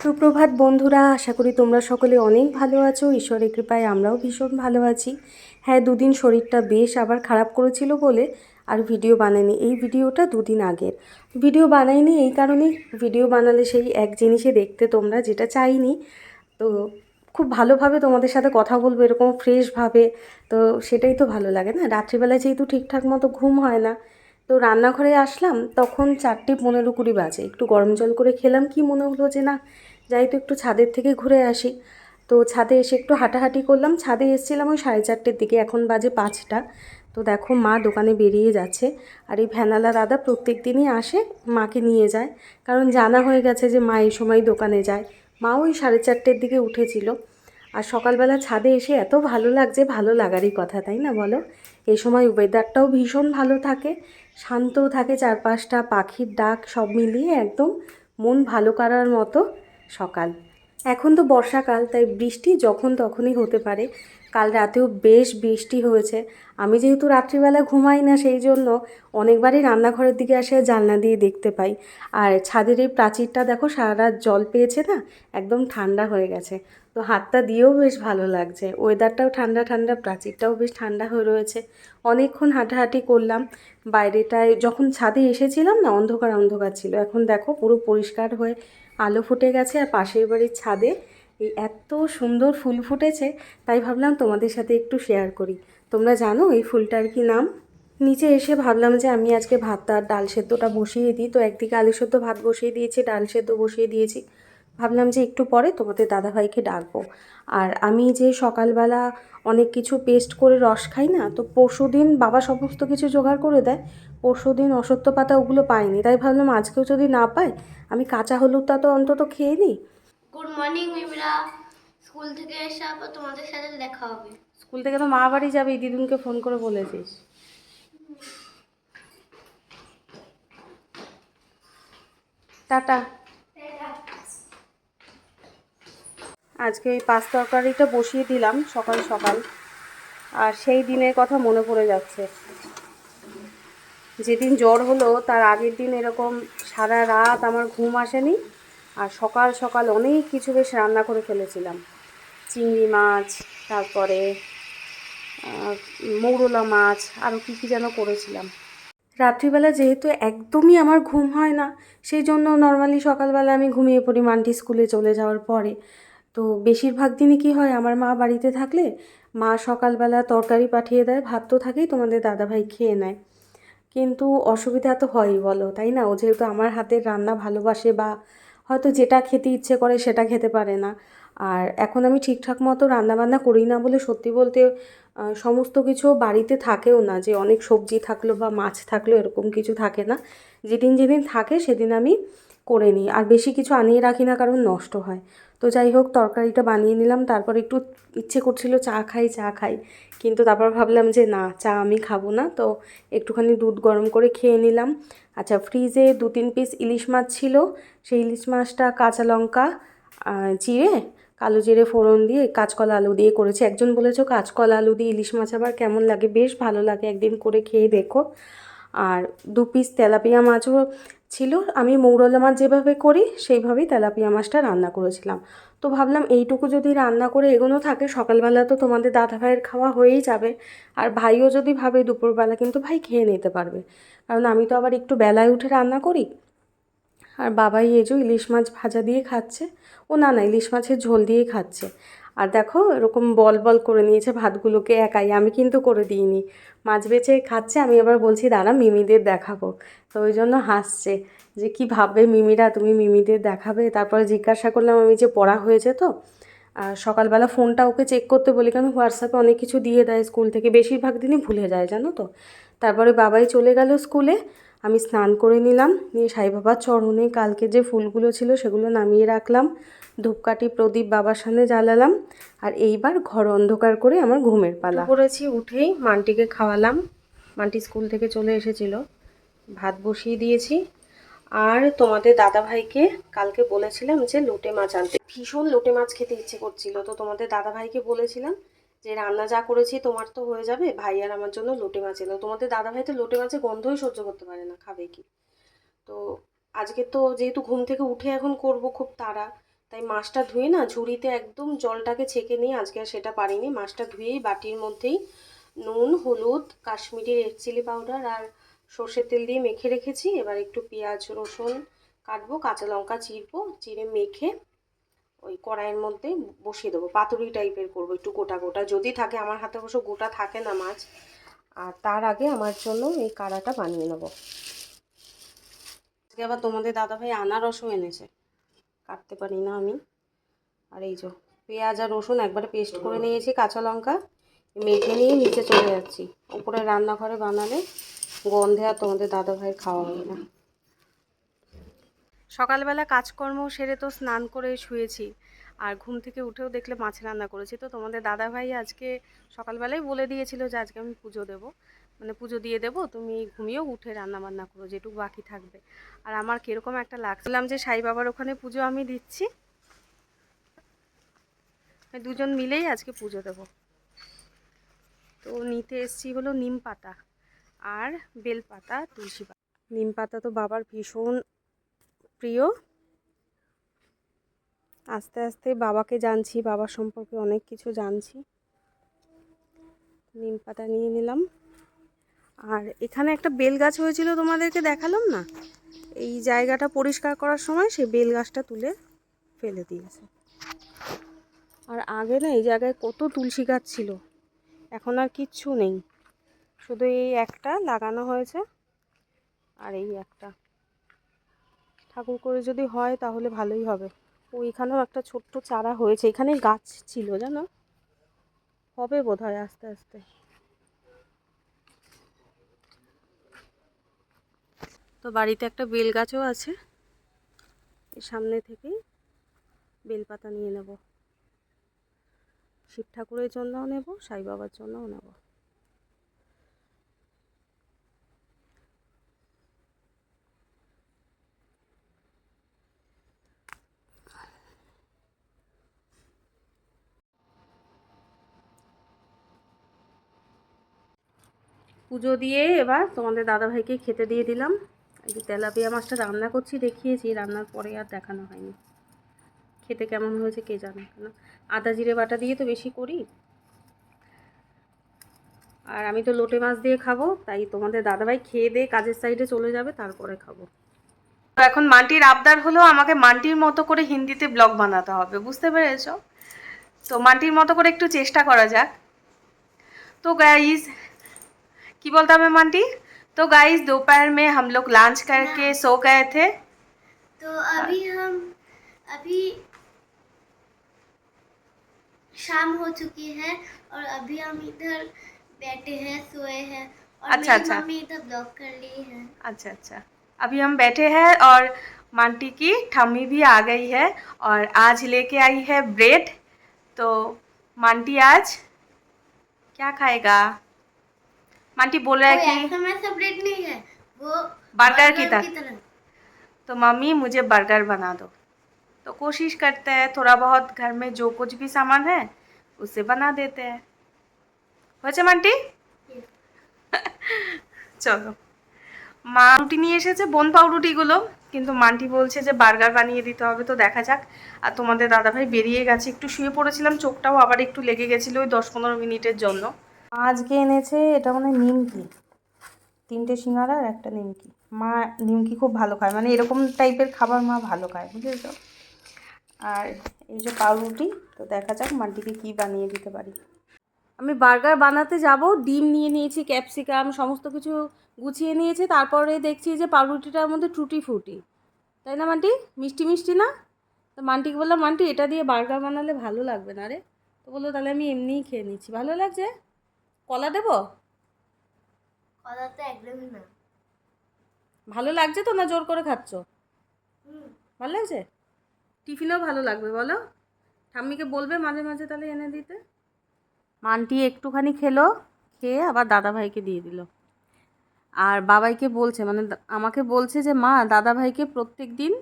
সুপ্রভাত বন্ধুরা, আশা করি তোমরা সকলে অনেক ভালো আছো। ঈশ্বরের কৃপায় আমরাও ভীষণ ভালো আছি। হ্যাঁ দুদিন শরীরটা বেশ আবার খারাপ করেছিল বলে আর ভিডিও বানাইনি এই ভিডিওটা দুদিন আগের। ভিডিও বানাইনি এই কারণেই ভিডিও বানালে সেই এক জিনিসে দেখতে তোমরা যেটা চাইনি। তো খুব ভালোভাবে তোমাদের সাথে কথা বলব, এরকম ফ্রেশভাবে। তো সেটাই তো ভালো লাগে না। রাত্রিবেলায় যেহেতু ঠিকঠাক মতো ঘুম হয় না তো রান্নাঘরে আসলাম, তখন চারটে পনেরো কুড়ি বাজে। একটু গরম জল করে খেলাম, কি মনে হলো যে না, যাই তো একটু ছাদের থেকে ঘুরে আসি। তো ছাদে এসে একটু হাঁটাহাঁটি করলাম, ছাদে এসেছিলাম ওই সাড়ে চারটের দিকে, এখন বাজে পাঁচটা। তো দেখো মা দোকানে বেরিয়ে যাচ্ছে, আর এই ভ্যানালা দাদা প্রত্যেক দিনই আসে, মাকে নিয়ে যায়। কারণ জানা হয়ে গেছে যে মা এই সময় দোকানে যায়। মা ওই সাড়ে চারটের দিকে উঠেছিল। আর সকালবেলা ছাদে এসে এত ভালো লাগছে, ভালো লাগারই কথা, তাই না বলো? এই সময় ওয়েদারটাও ভীষণ ভালো থাকে, শান্তও থাকে চারপাশটা, পাখির ডাক সব মিলিয়ে একদম মন ভালো করার মতো সকাল। এখন তো বর্ষাকাল, তাই বৃষ্টি যখন তখনই হতে পারে। কাল রাতেও বেশ বৃষ্টি হয়েছে। আমি যেহেতু রাত্রিবেলা ঘুমাই না, সেই জন্য অনেকবারই রান্নাঘরের দিকে আসে জানলা দিয়ে দেখতে পাই। আর ছাদের এই প্রাচীরটা দেখো, সারা রাত জল পেয়েছে না, একদম ঠান্ডা হয়ে গেছে। তো হাতটা দিয়েও বেশ ভালো লাগছে। ওয়েদারটাও ঠান্ডা ঠান্ডা, প্রাচীরটাও বেশ ঠান্ডা হয়ে রয়েছে। অনেকক্ষণ হাঁটাহাঁটি করলাম। বাইরেটায় যখন ছাদে এসেছিলাম না, অন্ধকার অন্ধকার ছিল। এখন দেখো পুরো পরিষ্কার হয়ে আলো ফুটে গেছে আর পাশের বাড়ির ছাদে এই এত সুন্দর ফুল ফুটেছে, তাই ভাবলাম তোমাদের সাথে একটু শেয়ার করি। তোমরা জানো এই ফুলটার কি নাম? নিচে এসে ভাবলাম যে আমি আজকে ভাতটা আর ডাল সেদ্ধটা বসিয়ে দিই। তো একদিকে আলু সেদ্ধ ভাত বসিয়ে দিয়েছি, ডাল সেদ্ধ বসিয়ে দিয়েছি। ভাবলাম যে একটু পরে তোমাদের দাদাভাইকে ডাকবো। আর আমি যে সকালবেলা অনেক কিছু পেস্ট করে রস খাই না, তো পরশু দিন বাবা সমস্ত কিছু জোগাড় করে দেয়। পরশু দিন অসত্য পাতা ওগুলো পাইনি। তাই ভাবলাম আজকেও যদি না পাই আমি কাঁচা হলুদটা তো অন্তত খেয়ে নিই। গুড মর্নিং মিমিরা স্কুল থেকে এসে আবার তোমাদের সাথে দেখা হবে। স্কুল থেকে তো মা বাড়ি যাবে দিদুনকে ফোন করে বলেছিস। টাটা। আজকে ওই পাঁচ তরকারিটা বসিয়ে দিলাম সকাল সকাল। আর সেই দিনের কথা মনে পড়ে যাচ্ছে। যেদিন জ্বর হলো, তার আগের দিন এরকম সারা রাত আমার ঘুম আসেনি আর সকাল সকাল অনেক কিছু বেশ রান্না করে ফেলেছিলাম। চিংড়ি মাছ, তারপরে মৌরলা মাছ আরও কী কী যেন করেছিলাম। রাত্রিবেলা যেহেতু একদমই আমার ঘুম হয় না, সেই জন্য নর্মালি সকালবেলা আমি ঘুমিয়ে পড়ি মান্টি স্কুলে চলে যাওয়ার পরে। তো বেশিরভাগ দিনই কী হয়, আমার মা বাড়িতে থাকলে মা সকালবেলা তরকারি পাঠিয়ে দেয়, ভাত তো থাকেই, তোমাদের দাদাভাই খেয়ে নেয়। কিন্তু অসুবিধা তো হয়ই, বলো, তাই না? ও যেহেতু আমার হাতের রান্না ভালোবাসে বা হয়তো যেটা খেতে ইচ্ছে করে সেটা খেতে পারে না। আর এখন আমি ঠিকঠাক মতো রান্নাবান্না করি না বলে সত্যি বলতে সমস্ত কিছু বাড়িতে থাকেও না, যে অনেক সবজি থাকল বা মাছ থাকল এরকম কিছু থাকে না। যেদিন যেদিন থাকে সেদিন আমি করে নিই। আর বেশি কিছু আনিয়ে রাখি না, কারণ নষ্ট হয়। তো যাই হোক, তরকারিটা বানিয়ে নিলাম, তারপর একটু ইচ্ছে করছিল চা খাই চা খাই। কিন্তু তারপর ভাবলাম যে না, চা আমি খাব না। তো একটুখানি দুধ গরম করে খেয়ে নিলাম। আচ্ছা ফ্রিজে দু তিন পিস ইলিশ মাছ ছিল। সেই ইলিশ মাছটা কাঁচা লঙ্কা জিরে কালো জিরে ফোড়ন দিয়ে কাঁচকলা আলু দিয়ে করেছি। একজন বলেছ, কাঁচকলা আলু দিয়ে ইলিশ মাছ আবার কেমন লাগে? বেশ ভালো লাগে, একদিন করে খেয়ে দেখো। আর দু পিস তেলাপিয়া মাছও ছিল, আমি মৌরলা মাছ যেভাবে করি, সেইভাবেই তেলাপিয়া মাছটা রান্না করেছিলাম। তো ভাবলাম এইটুকু যদি রান্না করে এগোনো থাকে, সকালবেলা তো তোমাদের দাদা ভাইয়ের খাওয়া হয়েই যাবে। আর ভাইও যদি ভাবে দুপুরবেলা, কিন্তু ভাই খেয়ে নিতে পারবে। কারণ আমি তো আবার একটু বেলায় উঠে রান্না করি। আর বাবাই এজো ইলিশ মাছ ভাজা দিয়ে খাচ্ছে। ও না না, ইলিশ মাছের ঝোল দিয়ে খাচ্ছে। আর দেখো, এরকম বল বল করে নিয়েছে ভাতগুলোকে একাই। আমি কিন্তু করে দিইনি। মাছ বেছে খাচ্ছে, আমি আবার বলছি, দাঁড়া, মিমিদের দেখাবো। তো ওই জন্য হাসছে যে, কি ভাববে মিমিরা? তুমি মিমিদের দেখাবে? তারপরে জিজ্ঞাসা করলাম, আমি যে পড়া হয়েছে তো? আর সকালবেলা ফোনটা ওকে চেক করতে বলি কারণ হোয়াটসঅ্যাপে অনেক কিছু দিয়ে দেয় স্কুল থেকে? বেশিরভাগ দিনই ভুলে যায়, জানো তো? তারপরে বাবাই চলে গেল স্কুলে। আমি স্নান করে নিলাম, নিয়ে সাই বাবার চরণে কালকে যে ফুলগুলো ছিল সেগুলো নামিয়ে রাখলাম। ধূপকাঠি প্রদীপ বাবার সামনে জ্বালালাম আর এইবার ঘর অন্ধকার করে আমার ঘুমের পালা। করেছি, উঠেই মান্টিকে খাওয়ালাম। মান্টি স্কুল থেকে চলে এসেছিল। ভাত বসিয়ে দিয়েছি। আর তোমাদের দাদা ভাইকে কালকে বলেছিলাম যে লোটে মাছ আনতে। ভীষণ লোটে মাছ খেতে ইচ্ছে করছিল। তো তোমাদের দাদা ভাইকে বলেছিলাম যে রান্না যা করেছি তোমার তো হয়ে যাবে, ভাই আর আমার জন্য লোটে মাছ এলো তোমাদের দাদা ভাই তো লোটে মাছের গন্ধই সহ্য করতে পারে না, খাবে কি? তো আজকে তো যেহেতু ঘুম থেকে উঠে এখন করব খুব তাড়া তাই মাছটা ধুয়ে না ঝুড়িতে একদম জলটাকে ছেঁকে নিয়ে, আজকে আর সেটা পারিনি, মাছটা ধুয়েই বাটির মধ্যেই নুন, হলুদ, কাশ্মীরি রেড চিলি পাউডার আর সর্ষের তেল দিয়ে মেখে রেখেছি। এবার একটু পেঁয়াজ, রসুন কাটবো, কাঁচা লঙ্কা চিরবো চিড়ে মেখে ওই কড়াইয়ের মধ্যে বসিয়ে দেবো। পাতুরি টাইপের করব, একটু গোটা গোটা। যদি থাকে, আমার হাতে অবশ্য গোটা থাকে না মাছ, আর তার আগে আমার জন্য এই কাড়াটা বানিয়ে নেব। আজকে আবার তোমাদের দাদাভাই আনারসও এনেছে। কাটতে পারি না আমি। আর এই যে পেঁয়াজ আর রসুন একবারে পেস্ট করে নিয়েছি, কাঁচা লঙ্কা। মেখে নিয়ে নিচে চলে যাচ্ছি। উপরে রান্নাঘরে বানালে গন্ধে আর তোমাদের দাদাভাইয়ের খাওয়া হবে না। সকালবেলা কাজকর্ম সেরে তো স্নান করে শুয়েছি। আর ঘুম থেকে উঠেও দেখলে মাছ রান্না করেছি। তো তোমাদের দাদাভাই আজকে সকালবেলাই বলে দিয়েছিল যে আজকে আমি পুজো দেবো। মানে পুজো দিয়ে দেবো, তুমি ঘুমিয়েও উঠে রান্না বান্না করো, যেটুকু বাকি থাকবে। আর আমার কীরকম একটা লাগছিলাম যে সাই বাবার ওখানে পুজো আমি দিচ্ছি। দুজন মিলেই আজকে পুজো দেবো। তো নিতে এসছি হলো নিম পাতা আর বেল পাতা, তুলসী পাতা। নিম পাতা তো বাবার ভীষণ প্রিয়। আস্তে আস্তে বাবাকে জানছি, বাবার সম্পর্কে অনেক কিছু জানছি। নিম পাতা নিয়ে নিলাম। আর এখানে একটা বেল গাছ হয়েছিল তোমাদেরকে দেখালাম না? এই জায়গাটা পরিষ্কার করার সময় সেই বেল গাছটা তুলে ফেলে দিয়েছে। আর আগে না এই জায়গায় কত তুলসী গাছ ছিল। এখন আর কিচ্ছু নেই। শুধু এই একটা লাগানো হয়েছে আর এই একটা। ঠাকুর করে যদি হয় তাহলে ভালোই হবে। ওইখানেও একটা ছোট্ট চারা হয়েছে। এখানে গাছ ছিল, জানো? হবে বোধ হয় আস্তে আস্তে। তো বাড়িতে একটা বেল গাছও আছে। এর সামনে থেকেই বেলপাতা নিয়ে নেব। শিব ঠাকুরের জন্যও নেব, সাই বাবার জন্যও নেব। পুজো দিয়ে এবার তোমাদের দাদাভাইকে খেতে দিয়ে দিলাম। এই যে তেলাপিয়া মাছটা রান্না করছি, দেখিয়েছি, রান্নার পরে আর দেখানো হয়নি। খেতে কেমন হয়েছে কে জানে, কেন? আদা জিরে বাটা দিয়ে তো বেশি করি। আর আমি তো লোটে মাছ দিয়ে খাব, তাই তোমাদের দাদাভাই খেয়ে দিয়ে কাজের সাইডে চলে যাবে, তারপরে খাব। তো এখন মান্টির আবদার হলেও আমাকে মান্টির মতো করে হিন্দিতে ব্লগ বানাতে হবে, বুঝতে পেরেছ? তো মান্টির মতো করে একটু চেষ্টা করা যাক। তো গাইজ কি বলতে হবে মান্টি? तो गाइस दोपहर में हम लोग लंच करके सो गए थे। तो अभी हम अभी शाम हो चुकी है और अभी हम इधर बैठे हैं सोए हैं और अच्छा, मेरी अच्छा। मम्मी इधर ब्लॉक कर ली है। अच्छा अच्छा। अभी हम बैठे हैं और मांटी की ठम्मी भी आ गई है और आज लेके आई है ब्रेड तो मांटी आज क्या खाएगा? मांटी बोल रहा है कोई कि ऐसा वैसा ब्रेड नहीं है वो बर्गर की तरह। तरह तो मम्मी मुझे बर्गर बना दो तो कोशिश करते हैं थोड़ा बहुत घर में जो कुछ भी सामान है उसे बना देते हैं হয়েছে মান্টি চলো মা রুটি নিয়ে এসেছে বোন পাউরুটিগুলো কিন্তু মান্টি বলছে যে বার্গার বানিয়ে দিতে হবে তো দেখা যাক আর তোমাদের দাদাভাই বেরিয়ে গেছে একটু শুয়ে পড়েছিলাম চোখটাও আবার একটু লেগে গেছিলো ওই দশ পনেরো মিনিটের জন্য আজকে এনেছে, এটা মানে নিমকি। তিনটে সিঙ্গারা আর একটা নিমকি। মা নিমকি খুব ভালো খায় মানে এরকম টাইপের খাবার মা ভালো খায়, বুঝেছ? আর এই যে পাউরুটি, তো দেখা যাক মান্টিকে কী বানিয়ে দিতে পারি। আমি বার্গার বানাতে যাব, ডিম নিয়ে নিয়েছি, ক্যাপসিকাম, সমস্ত কিছু গুছিয়ে নিয়েছি, তারপরে দেখছি যে পাউরুটিটার মধ্যে টুটি ফুটি। তাই না মান্টি? মিষ্টি মিষ্টি না? তো মান্টিকে বললাম, মান্টি, এটা দিয়ে বার্গার বানালে ভালো লাগবে না রে। তো বলল, তাহলে আমি এমনিই খেয়ে নিচ্ছি। ভালো লাগছে? কলা দেবো? কথা তো একদমই না। ভালো লাগছে তো না জোর করে খাচ্ছ? ভালো লাগছে? টিফিনও ভালো লাগবে বলো। ঠাম্মিকে বলবে মাঝে মাঝে তাহলে এনে দিতে। মানটি একটুখানি খেলো খেয়ে আবার দাদাভাইকে দিয়ে দিল। আর বাবাইকে বলছে মানে আমাকে বলছে যে মা দাদাভাইকে প্রত্যেক দিন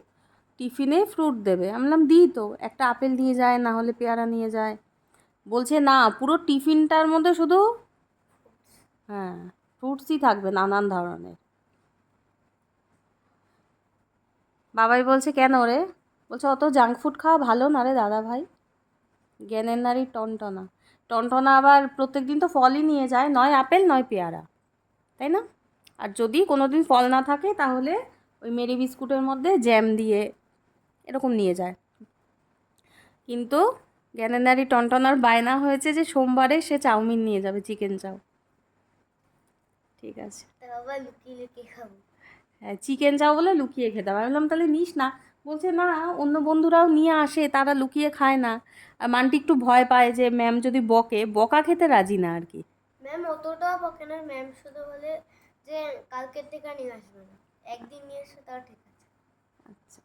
টিফিনে ফ্রুট দেবে। আমি বললাম দিই তো একটা আপেল নিয়ে যায় না হলে পেয়ারা নিয়ে যায়। বলছে না পুরো টিফিনটার মধ্যে শুধু হ্যাঁ ফ্রুটসই থাকবে নানান ধরনের। বাবাই বলছে, কেন রে? বলছে, অত জাঙ্ক ফুড খাওয়া ভালো না রে দাদা ভাই জ্ঞানের নারী টনটনা। টনটনা আবার প্রত্যেক দিন তো ফলই নিয়ে যায়, নয় আপেল, নয় পেয়ারা, তাই না? আর যদি কোনো দিন ফল না থাকে, তাহলে ওই মেরি বিস্কুটের মধ্যে জ্যাম দিয়ে এরকম নিয়ে যায়। কিন্তু জ্ঞানের নারী টনটনার বায়না হয়েছে যে, সোমবারে সে চাউমিন নিয়ে যাবে, চিকেন চাউ। ঠিক আছে। বাবা লুকিয়ে লুকিয়ে খাব। হ্যাঁ চিকেন চাও বলে লুকিয়ে খেতে হবে আমি বললাম তাহলে নিস না। বলছে না অন্য বন্ধুরাও নিয়ে আসে তারা লুকিয়ে খায় না। আর মানটি একটু ভয় পায় যে ম্যাম যদি বকে বকা খেতে রাজি না আর কি? ম্যাম অতটাও বকে না। ম্যাম শুধু বলে যে কালকের থেকে নিয়ে আসবে না। একদিন নিয়ে এসে তাও ঠিক আছে। আচ্ছা।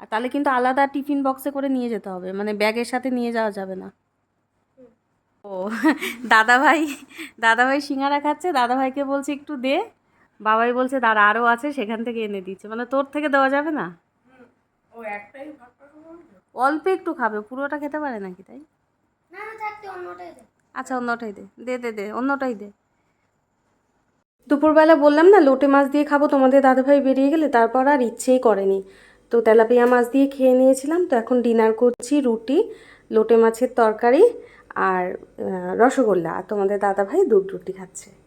আর তাহলে কিন্তু আলাদা টিফিন বক্সে করে নিয়ে যেতে হবে। মানে ব্যাগের সাথে নিয়ে যাওয়া যাবে না। ও দাদাভাই দাদাভাই সিঙ্গারা খাচ্ছে দাদাভাইকে বলছে একটু দে। বাবাই বলছে দাঁড়া আরও আছে সেখান থেকে এনে দিচ্ছে। মানে তোর থেকে দেওয়া যাবে না? অল্প একটু খাবে। পুরোটা খেতে পারে নাকি তাই? আচ্ছা অন্যটাই দে। দে দে দে অন্যটাই দে। দুপুরবেলা বললাম না লোটে মাছ দিয়ে খাব তোমাদের দাদাভাই বেরিয়ে গেলে তারপর আর ইচ্ছেই করেনি। তো তেলাপিয়া মাছ দিয়ে খেয়ে নিয়েছিলাম তো এখন ডিনার করছি রুটি লোটে মাছের তরকারি আর রসগোল্লা তোমাদের দাদাভাই দুধ রুটি খাচ্ছে।